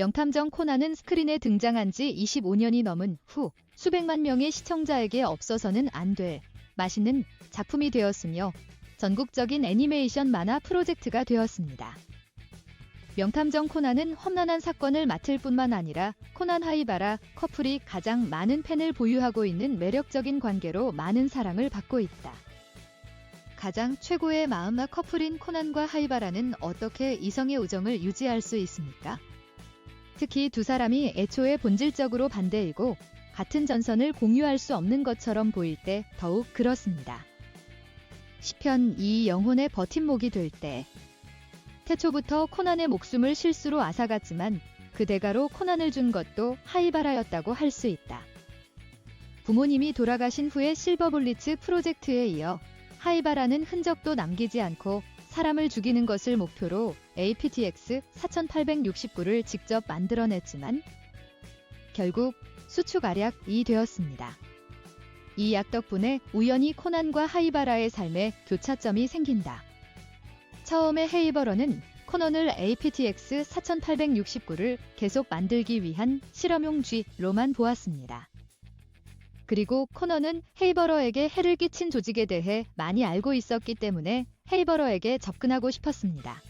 명탐정 코난은 스크린에 등장한 지 25년이 넘은 후 수백만 명의 시청자에게 없어서는 안 될 맛있는 작품이 되었으며 전국적인 애니메이션 만화 프로젝트가 되었습니다. 명탐정 코난은 험난한 사건을 맡을 뿐만 아니라 코난 하이바라 커플이 가장 많은 팬을 보유하고 있는 매력적인 관계로 많은 사랑을 받고 있다. 가장 최고의 마음마 커플인 코난과 하이바라는 어떻게 이성의 우정을 유지할 수 있습니까? 특히 두 사람이 애초에 본질적으로 반대이고 같은 전선을 공유할 수 없는 것처럼 보일 때 더욱 그렇습니다. 시편 이 영혼의 버팀목이 될 때 태초부터 코난의 목숨을 실수로 앗아갔지만 그 대가로 코난을 준 것도 하이바라였다고 할 수 있다. 부모님이 돌아가신 후에 실버블리츠 프로젝트에 이어 하이바라는 흔적도 남기지 않고 사람을 죽이는 것을 목표로 APTX 4869를 직접 만들어냈지만 결국 수축아략이 되었습니다. 이 약 덕분에 우연히 코난과 하이바라의 삶에 교차점이 생긴다. 처음에 헤이버러는 코넌을 APTX 4869를 계속 만들기 위한 실험용 G로만 보았습니다. 그리고 코넌은 헤이버러에게 해를 끼친 조직에 대해 많이 알고 있었기 때문에 헤이버러에게 접근하고 싶었습니다.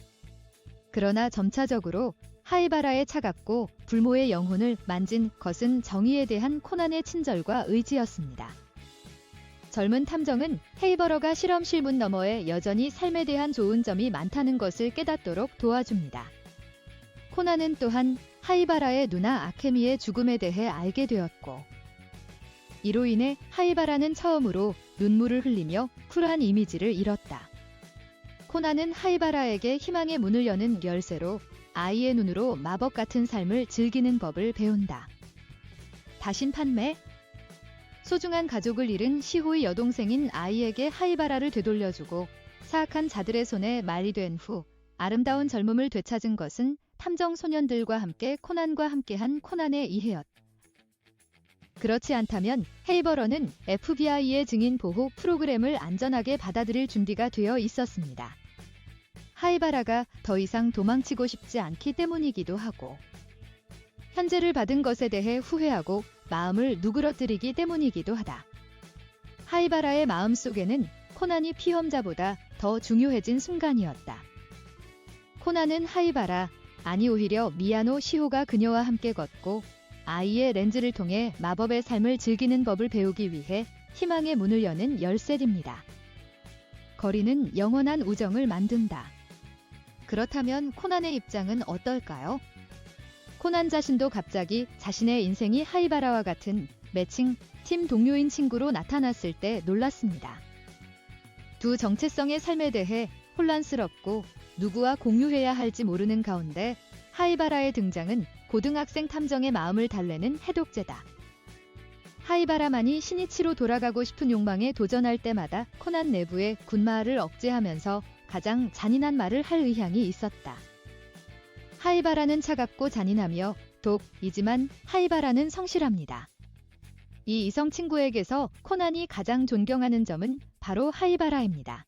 그러나 점차적으로 하이바라의 차갑고 불모의 영혼을 만진 것은 정의에 대한 코난의 친절과 의지였습니다. 젊은 탐정은 헤이버러가 실험실 문 너머에 여전히 삶에 대한 좋은 점이 많다는 것을 깨닫도록 도와줍니다. 코난은 또한 하이바라의 누나 아케미의 죽음에 대해 알게 되었고, 이로 인해 하이바라는 처음으로 눈물을 흘리며 쿨한 이미지를 잃었다. 코난은 하이바라에게 희망의 문을 여는 열쇠로 아이의 눈으로 마법 같은 삶을 즐기는 법을 배운다. 다신 판매 소중한 가족을 잃은 시호의 여동생인 아이에게 하이바라를 되돌려주고 사악한 자들의 손에 말이 된 후 아름다운 젊음을 되찾은 것은 탐정 소년들과 함께 코난과 함께한 코난의 이해였. 그렇지 않다면 헤이버러는 FBI의 증인 보호 프로그램을 안전하게 받아들일 준비가 되어 있었습니다. 하이바라가 더 이상 도망치고 싶지 않기 때문이기도 하고 현재를 받은 것에 대해 후회하고 마음을 누그러뜨리기 때문이기도 하다. 하이바라의 마음 속에는 코난이 피험자보다 더 중요해진 순간이었다. 코난은 하이바라, 아니 오히려 미야노 시호가 그녀와 함께 걷고 아이의 렌즈를 통해 마법의 삶을 즐기는 법을 배우기 위해 희망의 문을 여는 열쇠입니다. 거리는 영원한 우정을 만든다. 그렇다면 코난의 입장은 어떨까요? 코난 자신도 갑자기 자신의 인생이 하이바라와 같은 매칭 팀 동료인 친구로 나타났을 때 놀랐습니다. 두 정체성의 삶에 대해 혼란스럽고 누구와 공유해야 할지 모르는 가운데 하이바라의 등장은 고등학생 탐정의 마음을 달래는 해독제다. 하이바라만이 신이치로 돌아가고 싶은 욕망에 도전할 때마다 코난 내부의 군마를 억제하면서 가장 잔인한 말을 할 의향이 있었다. 하이바라는 차갑고 잔인하며 독이지만 하이바라는 성실합니다. 이 이성 친구에게서 코난이 가장 존경하는 점은 바로 하이바라입니다.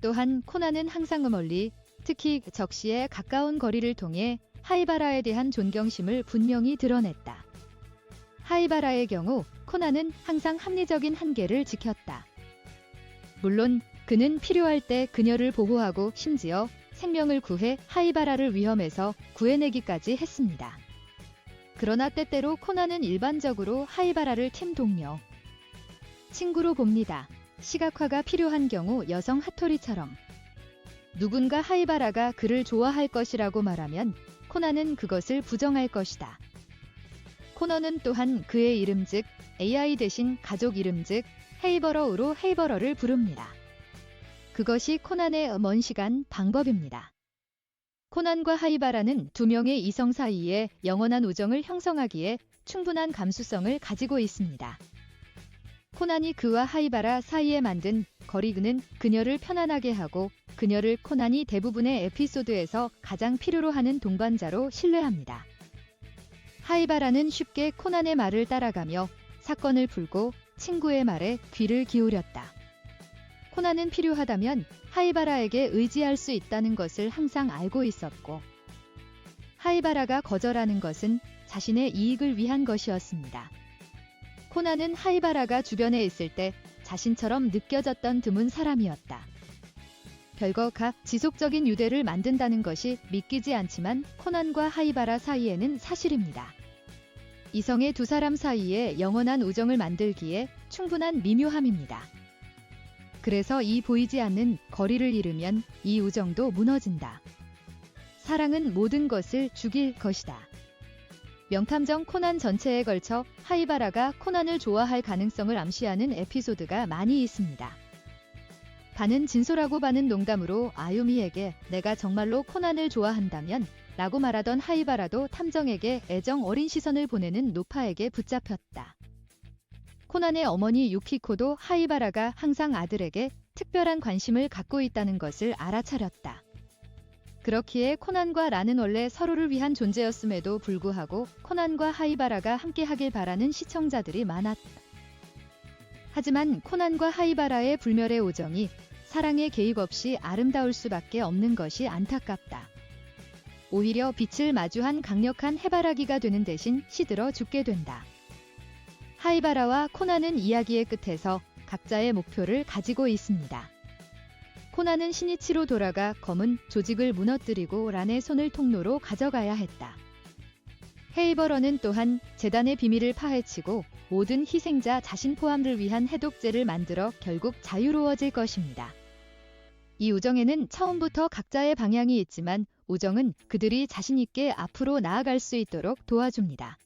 또한 코난은 항상 멀리 특히 적시에 가까운 거리를 통해 하이바라에 대한 존경심을 분명히 드러냈다. 하이바라의 경우 코난은 항상 합리적인 한계를 지켰다. 물론 그는 필요할 때 그녀를 보호하고 심지어 생명을 구해 하이바라를 위험에서 구해내기까지 했습니다. 그러나 때때로 코난은 일반적으로 하이바라를 팀 동료, 친구로 봅니다. 시각화가 필요한 경우 여성 하토리처럼 누군가 하이바라가 그를 좋아할 것이라고 말하면 코난은 그것을 부정할 것이다. 코너는 또한 그의 이름 즉 AI 대신 가족 이름 즉 헤이버러우로 헤이버러를 부릅니다. 그것이 코난의 먼 시간 방법입니다. 코난과 하이바라는 두 명의 이성 사이에 영원한 우정을 형성하기에 충분한 감수성을 가지고 있습니다. 코난이 그와 하이바라 사이에 만든 거리그는 그녀를 편안하게 하고 그녀를 코난이 대부분의 에피소드에서 가장 필요로 하는 동반자로 신뢰합니다. 하이바라는 쉽게 코난의 말을 따라가며 사건을 풀고 친구의 말에 귀를 기울였다. 코난은 필요하다면 하이바라에게 의지할 수 있다는 것을 항상 알고 있었고, 하이바라가 거절하는 것은 자신의 이익을 위한 것이었습니다. 코난은 하이바라가 주변에 있을 때 자신처럼 느껴졌던 드문 사람이었다. 별거 각 지속적인 유대를 만든다는 것이 믿기지 않지만 코난과 하이바라 사이에는 사실입니다. 이성의 두 사람 사이에 영원한 우정을 만들기에 충분한 미묘함입니다. 그래서 이 보이지 않는 거리를 잃으면 이 우정도 무너진다. 사랑은 모든 것을 죽일 것이다. 명탐정 코난 전체에 걸쳐 하이바라가 코난을 좋아할 가능성을 암시하는 에피소드가 많이 있습니다. 반은 진솔하고 반은 농담으로 아유미에게 내가 정말로 코난을 좋아한다면 라고 말하던 하이바라도 탐정에게 애정 어린 시선을 보내는 노파에게 붙잡혔다. 코난의 어머니 유키코도 하이바라가 항상 아들에게 특별한 관심을 갖고 있다는 것을 알아차렸다. 그렇기에 코난과 라는 원래 서로를 위한 존재였음에도 불구하고 코난과 하이바라가 함께하길 바라는 시청자들이 많았다. 하지만 코난과 하이바라의 불멸의 오정이 사랑의 계획 없이 아름다울 수밖에 없는 것이 안타깝다. 오히려 빛을 마주한 강력한 해바라기가 되는 대신 시들어 죽게 된다. 하이바라와 코난은 이야기의 끝에서 각자의 목표를 가지고 있습니다. 코난은 신이치로 돌아가 검은 조직을 무너뜨리고 란의 손을 통로로 가져가야 했다. 헤이버러는 또한 재단의 비밀을 파헤치고 모든 희생자 자신 포함을 위한 해독제를 만들어 결국 자유로워질 것입니다. 이 우정에는 처음부터 각자의 방향이 있지만 우정은 그들이 자신있게 앞으로 나아갈 수 있도록 도와줍니다.